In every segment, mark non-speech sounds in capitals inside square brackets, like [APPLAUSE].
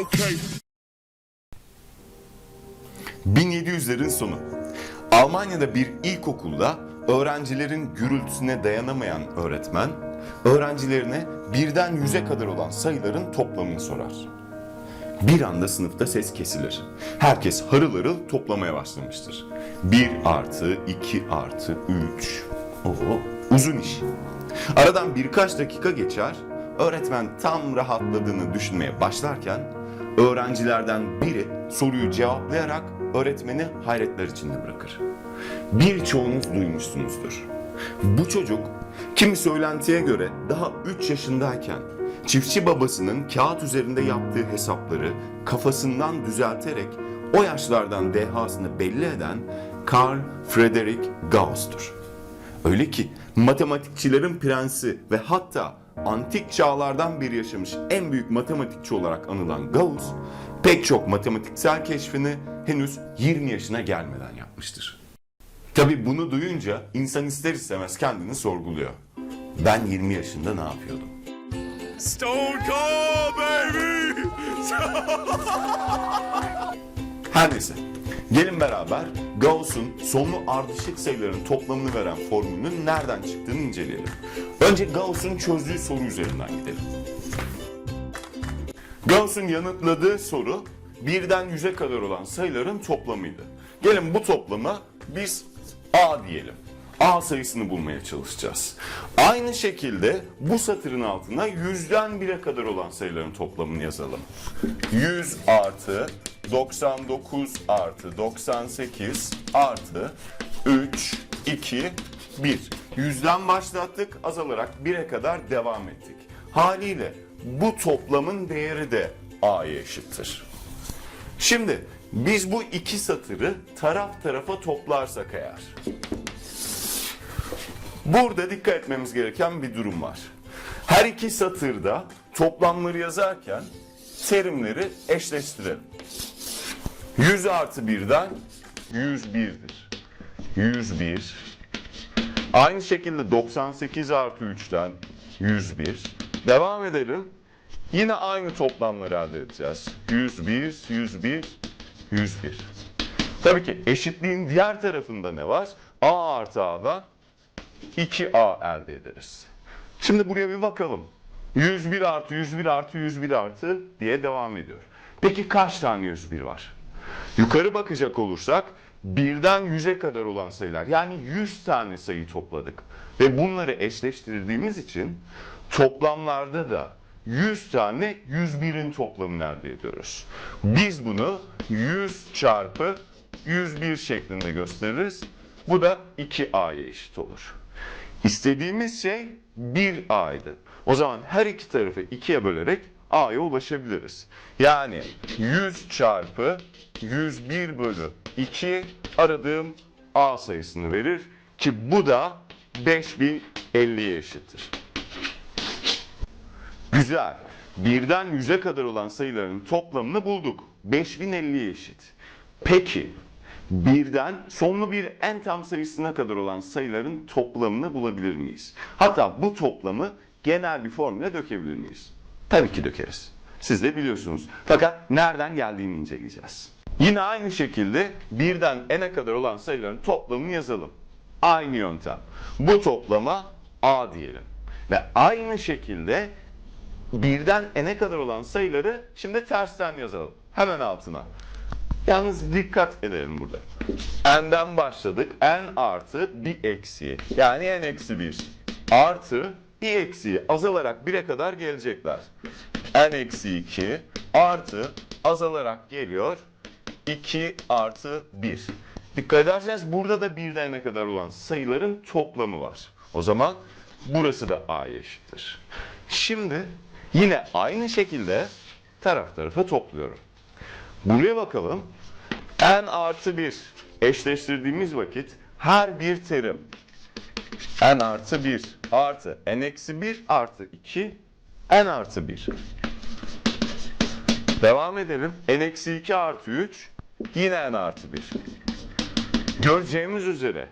Okay. 1700'lerin sonu. Almanya'da bir ilkokulda öğrencilerin gürültüsüne dayanamayan öğretmen, öğrencilerine birden yüze kadar olan sayıların toplamını sorar. Bir anda sınıfta ses kesilir. Herkes harıl harıl toplamaya başlamıştır. 1 artı, 2 artı, 3. Oo, uzun iş. Aradan birkaç dakika geçer, öğretmen tam rahatladığını düşünmeye başlarken öğrencilerden biri soruyu cevaplayarak öğretmeni hayretler içinde bırakır. Birçoğunuz duymuşsunuzdur. Bu çocuk kimi söylentiye göre daha 3 yaşındayken çiftçi babasının kağıt üzerinde yaptığı hesapları kafasından düzelterek o yaşlardan dehasını belli eden Carl Friedrich Gauss'tur. Öyle ki matematikçilerin prensi ve hatta antik çağlardan beri yaşamış en büyük matematikçi olarak anılan Gauss, pek çok matematiksel keşfini henüz 20 yaşına gelmeden yapmıştır. Tabi bunu duyunca insan ister istemez kendini sorguluyor. Ben 20 yaşında ne yapıyordum? Stone Cold, baby. [LAUGHS] Her neyse. Gelin beraber Gauss'un sonlu ardışık sayıların toplamını veren formülünün nereden çıktığını inceleyelim. Önce Gauss'un çözdüğü soru üzerinden gidelim. Gauss'un yanıtladığı soru birden yüze kadar olan sayıların toplamıydı. Gelin bu toplama biz A diyelim. A sayısını bulmaya çalışacağız. Aynı şekilde bu satırın altına yüzden bire kadar olan sayıların toplamını yazalım. 100 artı 99 artı 98 artı 3, 2, 1. Yüzden başlattık azalarak 1'e kadar devam ettik. Haliyle bu toplamın değeri de A'ya eşittir. Şimdi biz bu iki satırı taraf tarafa toplarsak eğer. Burada dikkat etmemiz gereken bir durum var. Her iki satırda toplamları yazarken terimleri eşleştirelim. 100 artı 1'den 101'dir. 101. Aynı şekilde 98 artı 3'ten 101. Devam edelim. Yine aynı toplamları elde edeceğiz. 101, 101, 101. Tabii ki eşitliğin diğer tarafında ne var? A artı A'dan 2A elde ederiz. Şimdi buraya bir bakalım. 101 artı 101 artı 101 artı diye devam ediyor. Peki kaç tane 101 var? Yukarı bakacak olursak birden 100'e kadar olan sayılar yani 100 tane sayı topladık. Ve bunları eşleştirdiğimiz için toplamlarda da 100 tane 101'in toplamını elde ediyoruz. Biz bunu 100 çarpı 101 şeklinde gösteririz. Bu da 2a'ya eşit olur. İstediğimiz şey 1a'ydı. O zaman her iki tarafı 2'ye bölerek a'ya ulaşabiliriz. Yani 100 çarpı 101 bölü 2 aradığım a sayısını verir ki bu da 5050'ye eşittir. Güzel. Birden 100'e kadar olan sayıların toplamını bulduk. 5050'ye eşit. Peki birden sonlu bir en tam sayısına kadar olan sayıların toplamını bulabilir miyiz? Hatta bu toplamı genel bir formüle dökebilir miyiz? Tabii ki dökeriz. Siz de biliyorsunuz. Fakat nereden geldiğini inceleyeceğiz. Yine aynı şekilde birden n'e kadar olan sayıların toplamını yazalım. Aynı yöntem. Bu toplama a diyelim. Ve aynı şekilde birden n'e kadar olan sayıları şimdi tersten yazalım. Hemen altına. Yalnız dikkat edelim burada. N'den başladık. N artı bir eksi. Yani n eksi 1. Artı bir eksiği azalarak 1'e kadar gelecekler. N eksi 2 artı azalarak geliyor. 2 artı 1. Dikkat ederseniz burada da birden ne kadar olan sayıların toplamı var. O zaman burası da A'ya eşittir. Şimdi yine aynı şekilde taraf tarafa topluyorum. Buraya bakalım. N artı 1 eşleştirdiğimiz vakit her bir terim n artı 1 artı n eksi 1 artı 2 n artı 1. Devam edelim. n eksi 2 artı 3 yine n artı 1. Göreceğimiz üzere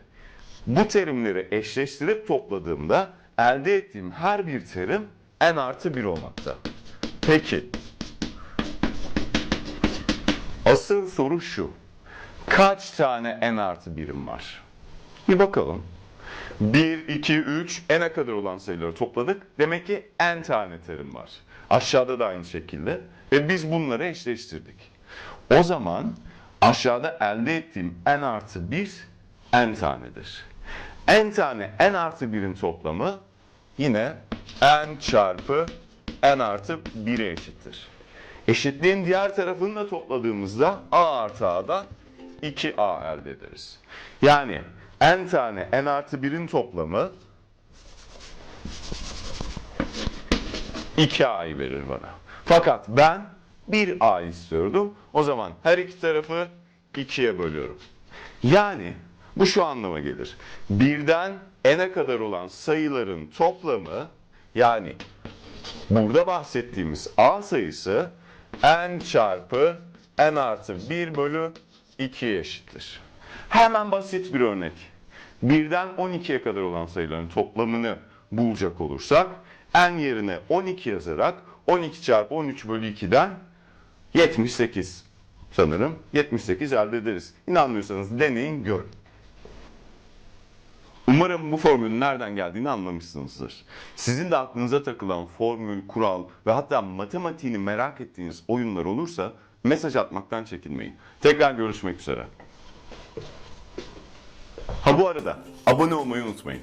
bu terimleri eşleştirip topladığımda elde ettiğim her bir terim n artı 1 olmakta. Peki Asıl soru şu. Kaç tane n artı birim var? Bir bakalım. 1, 2, 3, n'e kadar olan sayıları topladık. Demek ki n tane terim var. Aşağıda da aynı şekilde. Ve biz bunları eşleştirdik. O zaman aşağıda elde ettiğim n artı 1 n tanedir. n tane n artı 1'in toplamı yine n çarpı n artı 1'e eşittir. Eşitliğin diğer tarafını da topladığımızda a artı a'dan 2a elde ederiz. Yani n tane n artı 1'in toplamı 2a'yı verir bana. Fakat ben 1a istiyordum. O zaman her iki tarafı 2'ye bölüyorum. Yani bu şu anlama gelir. Birden n'e kadar olan sayıların toplamı yani burada bahsettiğimiz a sayısı n çarpı n artı 1 bölü 2'ye eşittir. Hemen basit bir örnek. Birden 12'ye kadar olan sayıların toplamını bulacak olursak n yerine 12 yazarak 12 çarpı 13 bölü 2'den 78 sanırım 78 elde ederiz. İnanmıyorsanız deneyin görün. Umarım bu formülün nereden geldiğini anlamışsınızdır. Sizin de aklınıza takılan formül, kural ve hatta matematiğini merak ettiğiniz oyunlar olursa mesaj atmaktan çekinmeyin. Tekrar görüşmek üzere. Ha bu arada abone olmayı unutmayın.